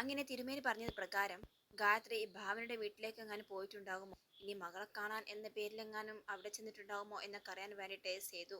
അങ്ങനെ തിരുമേനി പറഞ്ഞത് പ്രകാരം ഗായത്രി ഭാവനയുടെ വീട്ടിലേക്ക് എങ്ങാനും പോയിട്ടുണ്ടാകുമോ? ഇനി മകളെ കാണാൻ എന്ന പേരിലെങ്ങാനും അവിടെ ചെന്നിട്ടുണ്ടാകുമോ എന്നൊക്കെ അറിയാൻ വേണ്ടിയിട്ട് സേതു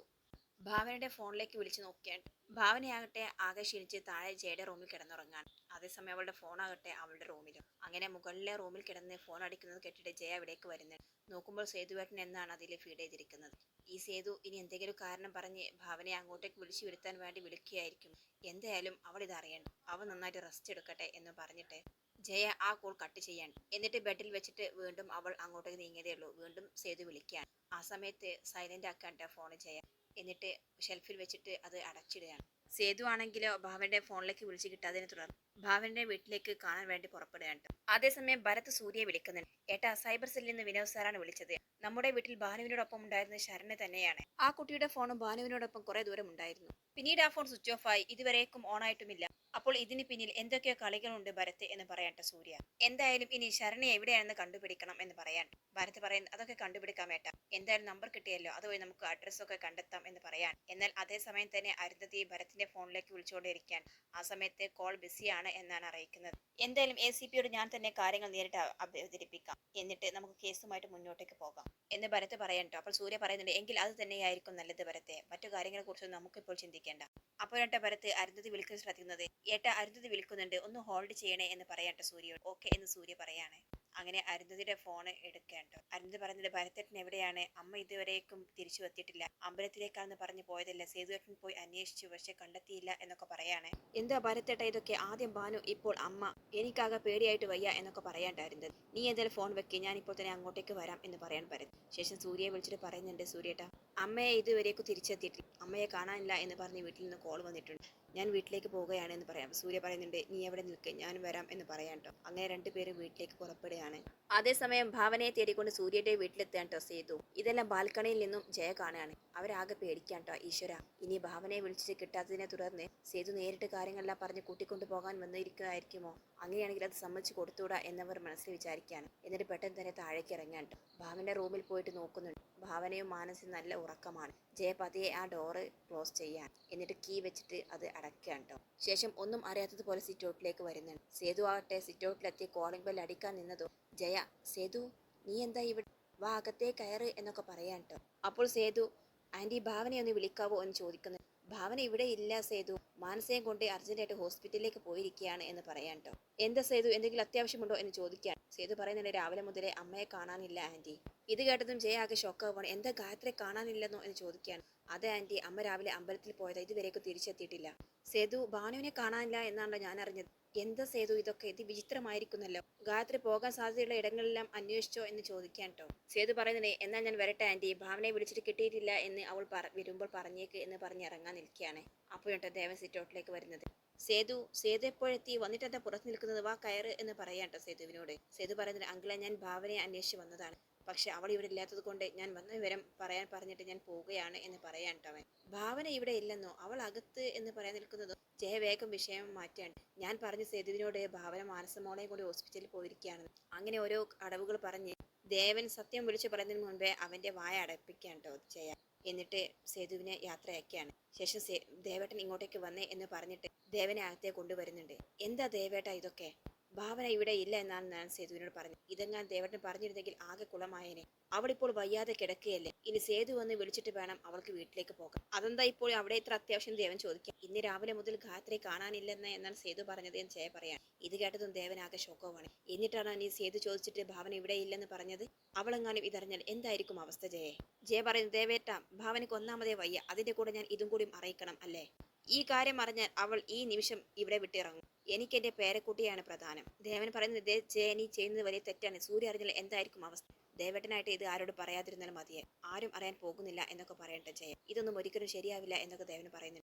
ഭാവനയുടെ ഫോണിലേക്ക് വിളിച്ചു നോക്കിയാണ് ഭാവനയാകട്ടെ ആകെ ക്ഷീണിച്ച് താഴെ ജയുടെ റൂമിൽ കിടന്നുറങ്ങാൻ. അതേസമയം അവളുടെ ഫോണാകട്ടെ അവളുടെ റൂമിലും. അങ്ങനെ മുകളിലെ റൂമിൽ കിടന്ന് ഫോൺ അടിക്കുന്നത് കേട്ടിട്ട് ജയ അവിടേക്ക് വരുന്നത് നോക്കുമ്പോൾ സേതുവേട്ടൻ എന്നാണ് അതിൽ ഫീഡ് ചെയ്തിരിക്കുന്നത്. ഈ സേതു ഇനി എന്തെങ്കിലും കാരണം പറഞ്ഞ് ഭാവനയെ അങ്ങോട്ടേക്ക് വിളിച്ചു വരുത്താൻ വേണ്ടി വിളിക്കുകയായിരിക്കും. എന്തായാലും അവൾ ഇത് അറിയണം. അവൾ നന്നായിട്ട് റെസ്റ്റ് എടുക്കട്ടെ എന്ന് പറഞ്ഞിട്ട് ജയ ആ കോൾ കട്ട് ചെയ്യാൻ. എന്നിട്ട് ബെഡിൽ വെച്ചിട്ട് വീണ്ടും അവൾ അങ്ങോട്ടേക്ക് നീങ്ങിയതേ ഉള്ളൂ. വീണ്ടും സേതു വിളിക്കാൻ. ആ സമയത്ത് സൈലന്റ് ആക്കാണ്ട ഫോൺ ജയ. എന്നിട്ട് ഷെൽഫിൽ വെച്ചിട്ട് അത് അടച്ചിടുകയാണ്. സേതു ആണെങ്കിലോ ഭാവന്റെ ഫോണിലേക്ക് വിളിച്ച് കിട്ടാതിനെ തുടർന്ന്. ഭാവന്റെ വീട്ടിലേക്ക് കാണാൻ വേണ്ടി പുറപ്പെടുകയാണ് അതേസമയം ഭരത് സൂര്യയെ വിളിക്കുന്നുണ്ട്. ഏട്ടാ സൈബർ സെല്ലിൽ നിന്ന് വിനോദ് സാറാണ് വിളിച്ചത്. നമ്മുടെ വീട്ടിൽ ഭാനുവിനോടൊപ്പം ഉണ്ടായിരുന്ന ശരണ്യ തന്നെയാണ്. ആ കുട്ടിയുടെ ഫോണും ഭാനുവിനോടൊപ്പം കുറെ ദൂരം ഉണ്ടായിരുന്നു. പിന്നീട് ആ ഫോൺ സ്വിച്ച് ഓഫ് ആയി. ഇതുവരേക്കും ഓൺ ആയിട്ടുമില്ല. അപ്പോൾ ഇതിന് പിന്നിൽ എന്തൊക്കെയോ കളികളുണ്ട് ഭരത് എന്ന് പറയട്ടെ സൂര്യ. എന്തായാലും ഇനി ശരണ എവിടെയാണെന്ന് കണ്ടുപിടിക്കണം എന്ന് പറയാൻ ഭരത് പറയുന്നത് അതൊക്കെ കണ്ടുപിടിക്കാം ഏട്ടാ. എന്തായാലും നമ്പർ കിട്ടിയല്ലോ. അതുവഴി നമുക്ക് അഡ്രസ്സൊക്കെ കണ്ടെത്താം എന്ന് പറയാൻ എന്നാൽ അതേസമയം തന്നെ അരുന്ധതി ഭരത്തിന്റെ ഫോണിലേക്ക് വിളിച്ചുകൊണ്ടിരിക്കാൻ ആ സമയത്ത് കോൾ ബിസിയാണ് എന്നാണ് അറിയിക്കുന്നത്. എന്തായാലും എ സി പിയോട് ഞാൻ തന്നെ കാര്യങ്ങൾ നേരിട്ട് അവതരിപ്പിക്കാം. എന്നിട്ട് നമുക്ക് കേസുമായിട്ട് മുന്നോട്ടേക്ക് പോകാം എന്ന് ഭരത് പറയണ്ടോ അപ്പോൾ സൂര്യ പറയുന്നുണ്ട് എങ്കിൽ അത് തന്നെയായിരിക്കും നല്ലത് ഭരത്തെ. മറ്റു കാര്യങ്ങളെ കുറിച്ച് നമുക്കിപ്പോൾ ചിന്തിക്കേണ്ട. അപ്പോഴേട്ട ഭരത് അരുന്ധതി വിളിക്കാൻ ശ്രദ്ധിക്കുന്നത് ഏട്ട അരുന്ധതി വിളിക്കുന്നുണ്ട് ഒന്ന് ഹോൾഡ് ചെയ്യണേ എന്ന് പറയട്ടെ സൂര്യോട്. ഓക്കെ എന്ന് സൂര്യ പറയാണ്. അങ്ങനെ അരുന്ധതിയുടെ ഫോണ് എടുക്കേണ്ട അരുന്ധതി പറഞ്ഞത് ഭരതേട്ടൻ എവിടെയാണ്? അമ്മ ഇതുവരേക്കും തിരിച്ചു എത്തിയിട്ടില്ല അമ്പലത്തിലേക്കാണെന്ന് പറഞ്ഞു പോയതല്ല? സേതുവേട്ടൻ പോയി അന്വേഷിച്ചു പക്ഷെ കണ്ടെത്തിയില്ല എന്നൊക്കെ പറയാണ്. എന്താ ഭരത്തേട്ട ഇതൊക്കെ? ആദ്യം ബാനു ഇപ്പോൾ അമ്മ. എനിക്കാകെ പേടിയായിട്ട് വയ്യ എന്നൊക്കെ പറയാണ്ടായിരുന്നത് നീ എന്തായാലും ഫോൺ വെക്കുക ഇപ്പോൾ തന്നെ അങ്ങോട്ടേക്ക് വരാം എന്ന് പറയാൻ ഭരത് ശേഷം സൂര്യയെ വിളിച്ചിട്ട് പറയുന്നുണ്ട് സൂര്യേട്ട അമ്മയെ ഇതുവരേക്കും തിരിച്ചെത്തിയിട്ടില്ല. അമ്മയെ കാണാനില്ല എന്ന് പറഞ്ഞ് വീട്ടിൽ നിന്ന് കോൾ വന്നിട്ടുണ്ട്. ഞാൻ വീട്ടിലേക്ക് പോവുകയാണ് എന്ന് പറയാം സൂര്യ പറയുന്നുണ്ട് നീ എവിടെ നിൽക്ക്? ഞാൻ വരാം എന്ന് പറയാം കേട്ടോ അങ്ങനെ രണ്ടുപേരും വീട്ടിലേക്ക് പുറപ്പെടുകയാണ്. അതേസമയം ഭാവനയെ തേടിക്കൊണ്ട് സൂര്യയുടെ വീട്ടിലെത്താൻ കേട്ടോ സേതു. ഇതെല്ലാം ബാൽക്കണിയിൽ നിന്നും ജയ കാണുകയാണ്. അവരാകെ പേടിക്കാൻ കേട്ടോ ഈശ്വര ഇനി ഭാവനയെ വിളിച്ചിട്ട് കിട്ടാത്തതിനെ തുടർന്ന് സേതു നേരിട്ട് കാര്യങ്ങളെല്ലാം പറഞ്ഞ് കൂട്ടിക്കൊണ്ടു പോകാൻ വന്നിരിക്കുകയായിരിക്കുമോ അങ്ങനെയാണെങ്കിൽ അത് സമ്മതിച്ച് കൊടുത്തുകൂടാ എന്നവർ മനസ്സിൽ വിചാരിക്കുകയാണ്. എന്നിട്ട് പെട്ടെന്ന് തന്നെ താഴേക്ക് ഇറങ്ങാൻ. ഭാവന്റെ റൂമിൽ പോയിട്ട് നോക്കുന്നുണ്ട്. ഭാവനയും മാനസും നല്ല ഉറക്കമാണ്. ജയ പതിയെ ആ ഡോറ് ക്ലോസ് ചെയ്യാൻ എന്നിട്ട് കീ വെച്ചിട്ട് അത് അടയ്ക്കാൻ കേട്ടോ ശേഷം ഒന്നും അറിയാത്തതുപോലെ സിറ്റ് ഔട്ടിലേക്ക് വരുന്നുണ്ട്. സേതു ആകട്ടെ സിറ്റ് ഔട്ടിലെത്തി കോളിംഗ് ബെൽ അടിക്കാൻ നിന്നതോ ജയ സേതു നീ എന്താ ഇവിടെ വാ അകത്തേ കയറ് എന്നൊക്കെ പറയാൻ കേട്ടോ അപ്പോൾ സേതു ആന്റി ഭാവനയെ ഒന്ന് വിളിക്കാവോ എന്ന് ചോദിക്കുന്നു. ഭാവന ഇവിടെ ഇല്ല സേതു. മാനസയും കൊണ്ട് അർജന്റായിട്ട് ഹോസ്പിറ്റലിലേക്ക് പോയിരിക്കുകയാണ് എന്ന് പറയാൻ കേട്ടോ എന്താ സേതു? എന്തെങ്കിലും അത്യാവശ്യമുണ്ടോ? എന്ന് ചോദിക്കാൻ സേതു പറയുന്നുണ്ട് രാവിലെ മുതലേ അമ്മയെ കാണാനില്ല ആന്റി. ഇത് കേട്ടതും ജയ ആകെ ഷോക്കാവാണ് എന്താ ഗായത്രി കാണാനില്ലെന്നോ എന്ന് ചോദിക്കുകയാണ്. അതെ ആന്റി. അമ്മ രാവിലെ അമ്പലത്തിൽ പോയത്. ഇതുവരേക്കും തിരിച്ചെത്തിയിട്ടില്ല. സേതു ഭാനുവിനെ കാണാനില്ല എന്നാണല്ലോ ഞാൻ അറിഞ്ഞത്. എന്താ സേതു? ഇതൊക്കെ ഇത് വിചിത്രമായിരിക്കുന്നല്ലോ. ഗായത്രി പോകാൻ സാധ്യതയുള്ള ഇടങ്ങളെല്ലാം അന്വേഷിച്ചോ എന്ന് ചോദിക്കാൻ കേട്ടോ സേതു പറയുന്നത് എന്നാൽ ഞാൻ വരട്ടെ ആന്റി. ഭാവനയെ വിളിച്ചിട്ട് കിട്ടിയിട്ടില്ല എന്ന് അവൾ പറ വരുമ്പോൾ പറഞ്ഞേക്ക് എന്ന് പറഞ്ഞ് ഇറങ്ങാൻ നിൽക്കുകയാണ്. അപ്പോഴട്ടോ ദേവൻ സിറ്റൗട്ടിലേക്ക് വരുന്നത്. സേതു സേതു എപ്പോഴെത്തി? വന്നിട്ട് എന്താ പുറത്ത് നിൽക്കുന്നത്? വാ കയറ് എന്ന് പറയാട്ടോ സേതുവിനോട്. സേതു പറയുന്നത് അങ്കിളെ ഞാൻ ഭാവനയെ അന്വേഷിച്ച് വന്നതാണ്. പക്ഷെ അവൾ ഇവിടെ ഇല്ലാത്തത് കൊണ്ട് ഞാൻ വന്ന വിവരം പറയാൻ പറഞ്ഞിട്ട് ഞാൻ പോവുകയാണ് എന്ന് പറയാൻ അവൻ. ഭാവന ഇവിടെ ഇല്ലെന്നോ? അവൾ അകത്ത് എന്ന് പറയാൻ നിൽക്കുന്നതോ ജയ വേഗം വിഷയം മാറ്റാൻ ഞാൻ പറഞ്ഞു സേതുവിനോട് ഭാവന മാനസമോളെയും കൂടി ഹോസ്പിറ്റലിൽ പോയിരിക്കുകയാണ്. അങ്ങനെ ഓരോ അടവുകൾ പറഞ്ഞ് ദേവൻ സത്യം വിളിച്ചു പറയുന്നതിന് മുൻപേ അവന്റെ വായ അടപ്പിക്കാൻ കേട്ടോ ജയ. എന്നിട്ട് സേതുവിനെ യാത്രയാക്കിയാണ്. ശേഷം ദേവേട്ടൻ ഇങ്ങോട്ടേക്ക് വന്നേ എന്ന് പറഞ്ഞിട്ട് ദേവനെ അകത്തെ കൊണ്ടുവരുന്നുണ്ട്. എന്താ ദേവേട്ട ഇതൊക്കെ? ഭാവന ഇവിടെ ഇല്ല എന്നാണ് ഞാൻ സേതുവിനോട് പറഞ്ഞത്. ഇതെങ്ങാൻ ദേവേട്ടൻ പറഞ്ഞിരുന്നെങ്കിൽ ആകെ കുളമായേനെ. അവളിപ്പോൾ വയ്യാതെ കിടക്കുകയല്ലേ? ഇനി സേതു വന്ന് വിളിച്ചിട്ട് വേണം അവൾക്ക് വീട്ടിലേക്ക് പോകാം അതെന്താ ഇപ്പോൾ അവിടെ ഇത്ര അത്യാവശ്യം ദേവൻ ചോദിക്കാം ഇന്ന് രാവിലെ മുതൽ ഗായത്രി കാണാനില്ലെന്ന് എന്നാണ് സേതു പറഞ്ഞത് എന്ന് ജയ പറയാൻ. ഇത് കേട്ടതും ദേവൻ ആകെ ഷോക്കോവാണ് എന്നിട്ടാണ് നീ സേതു ചോദിച്ചിട്ട് ഭാവന ഇവിടെ ഇല്ലെന്ന് പറഞ്ഞത്? അവളെങ്ങാനും ഇതറിഞ്ഞാൽ എന്തായിരിക്കും അവസ്ഥ ജയെ? ജയ പറയുന്നു ദേവേട്ട ഭാവനയ്ക്ക് ഒന്നാമതേ വയ്യ. അതിന്റെ കൂടെ ഞാൻ ഇതും കൂടിയും അറിയിക്കണം അല്ലേ? ഈ കാര്യം അറിഞ്ഞാൽ അവൾ ഈ നിമിഷം ഇവിടെ വിട്ടിറങ്ങും. എനിക്ക് എന്റെ പേരക്കുട്ടിയാണ് പ്രധാനം. ദേവൻ പറയുന്നത് "ദേ, ജയ നീ ചെയ്യുന്നത് വലിയ തെറ്റാണ്. സൂര്യ അറിഞ്ഞാൽ എന്തായിരിക്കും അവസ്ഥ? ദേവേട്ടനായിട്ട് ഇത് ആരോട് പറയാതിരുന്നാലും മതിയെ. ആരും അറിയാൻ പോകുന്നില്ല എന്നൊക്കെ പറയട്ടെ ജയ. ഇതൊന്നും ഒരിക്കലും ശരിയാവില്ല എന്നൊക്കെ ദേവൻ പറയുന്നുണ്ട്.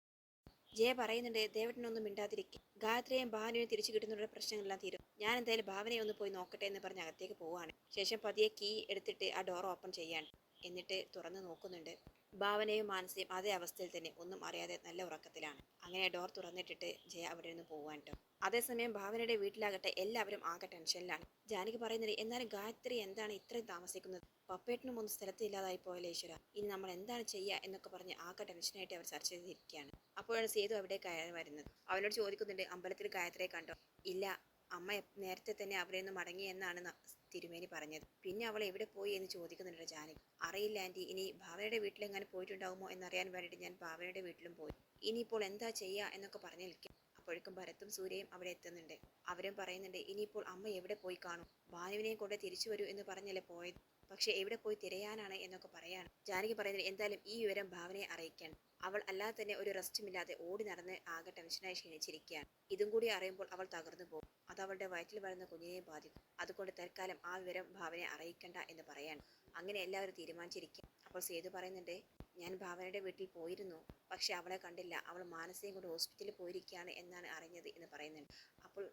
ജയ പറയുന്നുണ്ട് ദേവട്ടനൊന്നും മിണ്ടാതിരിക്കും. ഗായത്രിയും ഭാവനയും തിരിച്ചു കിട്ടുന്നവരുടെ പ്രശ്നങ്ങളെല്ലാം തീരും. ഞാൻ എന്തായാലും ഭാവനയെ ഒന്ന് പോയി നോക്കട്ടെ എന്ന് പറഞ്ഞ് അകത്തേക്ക് പോവുകയാണ്. ശേഷം പതിയെ കീ എടുത്തിട്ട് ആ ഡോർ ഓപ്പൺ ചെയ്യാൻ. എന്നിട്ട് തുറന്ന് നോക്കുന്നുണ്ട്. ഭാവനയും മാനസയും അതേ അവസ്ഥയിൽ തന്നെ ഒന്നും അറിയാതെ നല്ല ഉറക്കത്തിലാണ്. അങ്ങനെ ഡോർ തുറന്നിട്ടിട്ട് ജയ അവിടെ നിന്ന് പോവാൻ കേട്ടോ അതേസമയം ഭാവനയുടെ വീട്ടിലാകട്ടെ എല്ലാവരും ആകെ ടെൻഷനിലാണ് ജാനകി പറയുന്നത് എന്നാലും ഗായത്രി എന്താണ് ഇത്രയും താമസിക്കുന്നത്? പപ്പേട്ടനും ഒന്നും സ്ഥലത്ത് ഇല്ലാതായി പോയല്ലേ ഈശ്വര? ഇനി നമ്മൾ എന്താണ് ചെയ്യുക എന്നൊക്കെ പറഞ്ഞ് ആകെ ടെൻഷനായിട്ട് അവർ ചർച്ച ചെയ്തിരിക്കുകയാണ്. അപ്പോഴാണ് സേതു അവിടെ കയറി വരുന്നത്. അവനോട് ചോദിക്കുന്നുണ്ട് അമ്പലത്തിൽ ഗായത്രിയെ കണ്ടോ? ഇല്ല അമ്മ നേരത്തെ തന്നെ അവിടെ നിന്ന് മടങ്ങി എന്നാണ് തിരുമേനി പറഞ്ഞത്. പിന്നെ അവൾ എവിടെ പോയി എന്ന് ചോദിക്കുന്നുണ്ട് ജാനകി. അറിയില്ല ആന്റി ഇനി ഭാവനയുടെ വീട്ടിലെങ്ങാനും പോയിട്ടുണ്ടാകുമോ എന്നറിയാൻ വേണ്ടിയിട്ട് ഞാൻ ഭാവനയുടെ വീട്ടിലും പോയി. ഇനിയിപ്പോൾ എന്താ ചെയ്യുക എന്നൊക്കെ പറഞ്ഞു നിൽക്കും. അപ്പോഴേക്കും ഭരത്തും സൂര്യയും അവിടെ എത്തുന്നുണ്ട്. അവരും പറയുന്നുണ്ട് ഇനിയിപ്പോൾ അമ്മ എവിടെ പോയി കാണും? ഭാനുവിനെയും കൊണ്ട് തിരിച്ചു വരൂ എന്ന് പറഞ്ഞല്ലേ പോയത്? പക്ഷെ എവിടെ പോയി തിരയാനാണ് എന്നൊക്കെ പറയാണ് ജാനകി പറയുന്നത് എന്തായാലും ഈ വിവരം ഭാവനയെ അറിയിക്കണം അവൾ അല്ലാതെ തന്നെ ഒരു റെസ്റ്റുമില്ലാതെ ഓടി നടന്ന് ആകെ ടെൻഷനായി ക്ഷീണിച്ചിരിക്കുകയാണ്. ഇതും കൂടി അറിയുമ്പോൾ അവൾ തകർന്നു പോകും. അത് അവളുടെ വയറ്റിൽ വരുന്ന കുഞ്ഞിനെയും ബാധിക്കും. അതുകൊണ്ട് തൽക്കാലം ആ വിവരം ഭാവനയെ അറിയിക്കണ്ട എന്ന് പറയാണ് അങ്ങനെ എല്ലാവരും തീരുമാനിച്ചിരിക്കും അപ്പോൾ സേതു പറയുന്നുണ്ട് ഞാൻ ഭാവനയുടെ വീട്ടിൽ പോയിരുന്നു. പക്ഷെ അവളെ കണ്ടില്ല. അവൾ മാനസികം കൊണ്ട് ഹോസ്പിറ്റലിൽ പോയിരിക്കുകയാണ് എന്നാണ് അറിഞ്ഞത് എന്ന് പറയുന്നുണ്ട്. അപ്പോൾ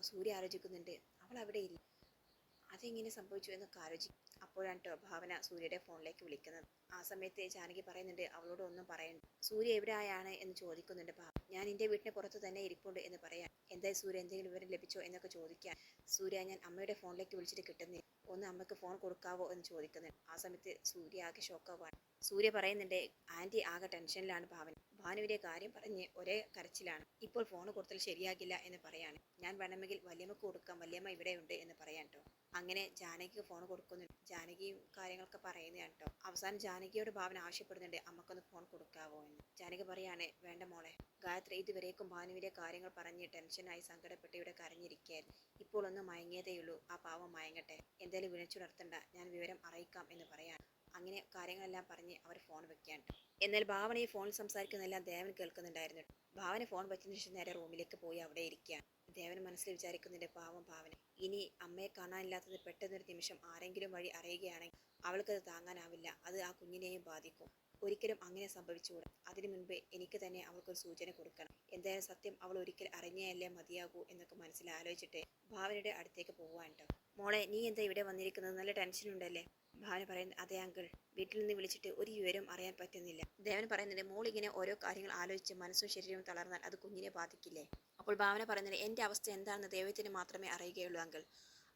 സൂര്യ ആലോചിക്കുന്നുണ്ട് അവൾ അവിടെ ഇല്ല അതെങ്ങനെ സംഭവിച്ചു എന്നൊക്കെ ആലോചി അപ്പോഴാണ് കേട്ടോ ഭാവന സൂര്യയുടെ ഫോണിലേക്ക് വിളിക്കുന്നത്. ആ സമയത്ത് ജാനകി പറയുന്നുണ്ട് അവളോട് ഒന്നും പറയണ്ട. സൂര്യ എവിടെയാണ് എന്ന് ചോദിക്കുന്നുണ്ട് ഭാവ ഞാൻ എന്റെ വീട്ടിന് പുറത്ത് തന്നെ ഇരിപ്പുണ്ട് എന്ന് പറയാൻ എന്തായി സൂര്യ എന്തെങ്കിലും വിവരം ലഭിച്ചോ എന്നൊക്കെ ചോദിക്കാൻ സൂര്യ ഞാൻ അമ്മയുടെ ഫോണിലേക്ക് വിളിച്ചിട്ട് കിട്ടുന്നില്ല. ഒന്ന് അമ്മയ്ക്ക് ഫോൺ കൊടുക്കാവോ എന്ന് ചോദിക്കുന്നുണ്ട്. ആ സമയത്ത് സൂര്യ ആകെ ഷോക്കാവാണ് സൂര്യ പറയുന്നുണ്ട് ആന്റി ആകെ ടെൻഷനിലാണ് ഭാവന. ഭാനുവിന്റെ കാര്യം പറഞ്ഞ് ഒരേ കരച്ചിലാണ്. ഇപ്പോൾ ഫോൺ കൊടുത്താൽ ശരിയാകില്ല എന്ന് പറയാണ്. ഞാൻ വേണമെങ്കിൽ വല്യമ്മക്ക് കൊടുക്കാം വല്യമ്മ ഇവിടെയുണ്ട് എന്ന് പറയാൻ അങ്ങനെ ജാനകിക്ക് ഫോൺ കൊടുക്കുന്നു ജാനകിയും കാര്യങ്ങളൊക്കെ പറയുന്നതാണ് കേട്ടോ അവസാനം ജാനകിയോട് ഭാവന ആവശ്യപ്പെടുന്നുണ്ട് അമ്മക്കൊന്ന് ഫോൺ കൊടുക്കാവോ എന്ന്. ജാനകി പറയാണ് വേണ്ട മോളെ. ഗായത്രി ഇതുവരേക്കും ഭാനുവിന്റെ കാര്യങ്ങൾ പറഞ്ഞ് ടെൻഷനായി സങ്കടപ്പെട്ട് ഇവിടെ കരഞ്ഞിരിക്കുകയായിരുന്നു. ഇപ്പോൾ ഒന്ന് മയങ്ങിയതേയുള്ളൂ. ആ പാവം മയങ്ങട്ടെ. എന്തായാലും വിളിച്ചുണർത്തണ്ട. ഞാൻ വിവരം അറിയിക്കാം എന്ന് പറയാൻ അങ്ങനെ കാര്യങ്ങളെല്ലാം പറഞ്ഞ് അവർ ഫോൺ വെക്കാൻ എന്നാൽ ഭാവന ഈ ഫോണിൽ സംസാരിക്കുന്നതെല്ലാം ദേവൻ കേൾക്കുന്നുണ്ടായിരുന്നു. ഭാവന ഫോൺ വെച്ചതിന് ശേഷം നേരെ റൂമിലേക്ക് പോയി അവിടെ ഇരിക്കുകയാണ്. ദേവൻ മനസ്സിൽ വിചാരിക്കുന്നുണ്ട് പാവം ഭാവന. ഇനി അമ്മയെ കാണാനില്ലാത്തത് പെട്ടെന്നൊരു നിമിഷം ആരെങ്കിലും വഴി അറിയുകയാണെങ്കിൽ അവൾക്കത് താങ്ങാനാവില്ല. അത് ആ കുഞ്ഞിനെയും ബാധിക്കും. ഒരിക്കലും അങ്ങനെ സംഭവിച്ചുകൂടാ. അതിനു മുൻപേ എനിക്ക് തന്നെ അവൾക്കൊരു സൂചന കൊടുക്കണം. എന്തായാലും സത്യം അവൾ ഒരിക്കൽ അറിഞ്ഞേയല്ലേ മതിയാകൂ എന്നൊക്കെ മനസ്സിൽ ആലോചിച്ചിട്ട് ഭാവനയുടെ അടുത്തേക്ക് പോവാൻ കേട്ടോ മോളെ നീ എന്താ ഇവിടെ വന്നിരിക്കുന്നത്? നല്ല ടെൻഷൻ ഉണ്ടല്ലേ? ഭാവന പറയുന്നത് അതേ അങ്കിൾ വീട്ടിൽ നിന്ന് വിളിച്ചിട്ട് ഒരു വിവരം അറിയാൻ പറ്റുന്നില്ല. ദേവൻ പറയുന്നത് മോൾ ഇങ്ങനെ ഓരോ കാര്യങ്ങൾ ആലോചിച്ച് മനസ്സും ശരീരവും തളർന്നാൽ അത് കുഞ്ഞിനെ ബാധിക്കില്ലേ? അപ്പോൾ ഭാവന പറയുന്നത് എന്റെ അവസ്ഥ എന്താണെന്ന് ദൈവത്തിന് മാത്രമേ അറിയുകയുള്ളൂ അങ്കിൾ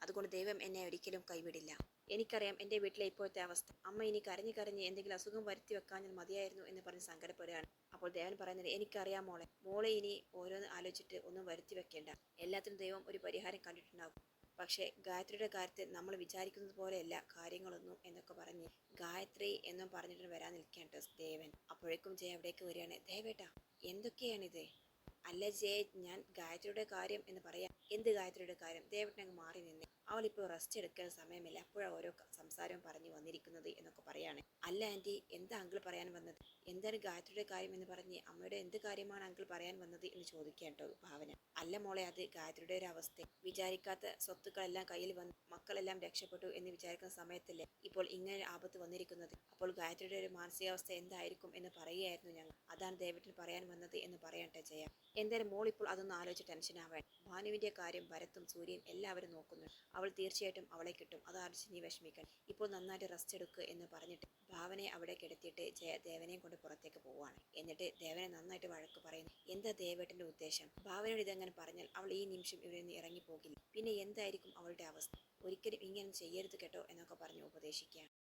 അതുകൊണ്ട് ദൈവം എന്നെ ഒരിക്കലും കൈവിടില്ല. എനിക്കറിയാം എന്റെ വീട്ടിലെ ഇപ്പോഴത്തെ അവസ്ഥ. അമ്മ ഇനി കരഞ്ഞു കരഞ്ഞ് എന്തെങ്കിലും അസുഖം വരുത്തി വെക്കാൻ ഞാൻ മതിയായിരുന്നു എന്ന് പറഞ്ഞ് സങ്കടപ്പെടുകയാണ്. അപ്പോൾ ദേവൻ പറയുന്നത് എനിക്കറിയാം മോളെ. മോളെ ഇനി ഓരോന്ന് ആലോചിച്ചിട്ട് ഒന്നും വരുത്തി വെക്കേണ്ട. എല്ലാത്തിനും ദൈവം ഒരു പരിഹാരം കണ്ടിട്ടുണ്ടാകും. പക്ഷേ ഗായത്രിയുടെ കാര്യത്തിൽ നമ്മൾ വിചാരിക്കുന്നത് പോലെയല്ല കാര്യങ്ങളൊന്നും എന്നൊക്കെ പറഞ്ഞ് ഗായത്രി എന്നും പറഞ്ഞിട്ട് വരാൻ നിൽക്കേണ്ട ദേവൻ. അപ്പോഴേക്കും ജയ അവിടേക്ക് വരികയാണ്. ദേവേട്ടാ എന്തൊക്കെയാണിത്? അല്ല ജയ ഞാൻ ഗായത്രിയുടെ കാര്യം എന്ന് പറയാം. എന്ത് ഗായത്രിയുടെ കാര്യം? ദേവേട്ടനങ്ങ് മാറി നിന്ന്. അവൾ ഇപ്പോൾ റെസ്റ്റ് എടുക്കാൻ സമയമില്ല. അപ്പോഴാണ് ഓരോ സംസാരം പറഞ്ഞു വന്നിരിക്കുന്നത് എന്നൊക്കെ പറയാണ്. അല്ല ആന്റി എന്താ അങ്കിൾ പറയാൻ വന്നത്? എന്താണ് ഗായത്രിയുടെ കാര്യം എന്ന് പറഞ്ഞ് അമ്മയുടെ എന്ത് കാര്യമാണ് അങ്കിൾ പറയാൻ വന്നത് എന്ന് ചോദിക്കാൻ ഭാവന. അല്ല മോളെ അത് ഗായത്രിയുടെ ഒരു അവസ്ഥ. വിചാരിക്കാത്ത സ്വത്തുക്കളെല്ലാം കയ്യിൽ വന്ന് മക്കളെല്ലാം രക്ഷപ്പെട്ടു എന്ന് വിചാരിക്കുന്ന സമയത്തല്ലേ ഇപ്പോൾ ഇങ്ങനെ ആപത്ത് വന്നിരിക്കുന്നത്? അപ്പോൾ ഗായത്രിയുടെ ഒരു മാനസികാവസ്ഥ എന്തായിരിക്കും എന്ന് പറയുകയായിരുന്നു ഞങ്ങൾ. അതാണ് ദേവട്ടിന് പറയാൻ വന്നത് എന്ന് പറയട്ടെ ജയ. എന്തായാലും മോൾ ഇപ്പോൾ അതൊന്നും ആലോചിച്ച് ടെൻഷൻ ആവാൻ ഭാനുവിന്റെ കാര്യം ഭരത്തും സൂര്യയും എല്ലാവരും നോക്കുന്നു. അവൾ തീർച്ചയായിട്ടും അവളെ കിട്ടും. അത് ആലോചിച്ച് നീ വിഷമിക്കാൻ ഇപ്പോൾ നന്നായിട്ട് റെസ്റ്റ് എടുക്കുക എന്ന് പറഞ്ഞിട്ട് ഭാവനെ അവിടെ കിടത്തിയിട്ട് ജയ ദേവനെയും കൊണ്ട് പുറത്തേക്ക് പോവുകയാണ്. എന്നിട്ട് ദേവനെ നന്നായിട്ട് വഴക്ക് പറയുന്നു. എന്താ ദേവേട്ടന്റെ ഉദ്ദേശം? ഭാവനയോട് ഇതെങ്ങനെ പറഞ്ഞാൽ അവൾ ഈ നിമിഷം ഇവിടെ നിന്ന് ഇറങ്ങിപ്പോകില്ല. പിന്നെ എന്തായിരിക്കും അവളുടെ അവസ്ഥ? ഒരിക്കലും ഇങ്ങനെ ചെയ്യരുത് കേട്ടോ എന്നൊക്കെ പറഞ്ഞ് ഉപദേശിക്കുകയാണ്.